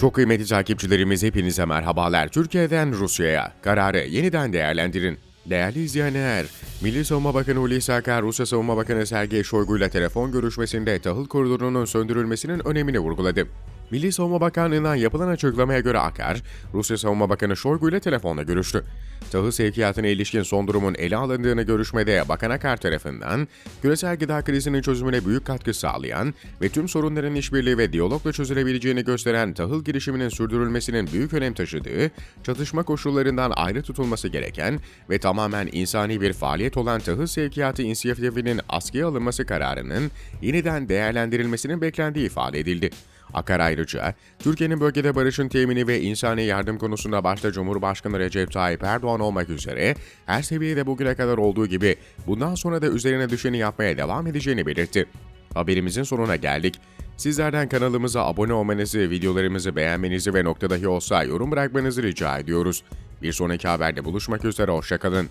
Çok kıymetli takipçilerimiz hepinize merhabalar. Türkiye'den Rusya'ya kararı yeniden değerlendirin. Değerli izleyenler, Milli Savunma Bakanı Hulusi Akar, Rusya Savunma Bakanı Sergey Shoigu ile telefon görüşmesinde tahıl koridorunun söndürülmesinin önemini vurguladı. Milli Savunma Bakanlığı'ndan yapılan açıklamaya göre Akar, Rusya Savunma Bakanı Shoigu ile telefonla görüştü. Tahıl sevkiyatına ilişkin son durumun ele alındığını görüşmede Bakan Akar tarafından, küresel gıda krizinin çözümüne büyük katkı sağlayan ve tüm sorunların işbirliği ve diyalogla çözülebileceğini gösteren tahıl girişiminin sürdürülmesinin büyük önem taşıdığı, çatışma koşullarından ayrı tutulması gereken ve tamamen insani bir faaliyet olan tahıl sevkiyatı inisiyatifinin askıya alınması kararının yeniden değerlendirilmesinin beklendiği ifade edildi. Akar ayrıca, Türkiye'nin bölgede barışın temini ve insani yardım konusunda başta Cumhurbaşkanı Recep Tayyip Erdoğan olmak üzere her seviyede bugüne kadar olduğu gibi bundan sonra da üzerine düşeni yapmaya devam edeceğini belirtti. Haberimizin sonuna geldik. Sizlerden kanalımıza abone olmanızı, videolarımızı beğenmenizi ve nokta dahi olsa yorum bırakmanızı rica ediyoruz. Bir sonraki haberde buluşmak üzere, hoşçakalın.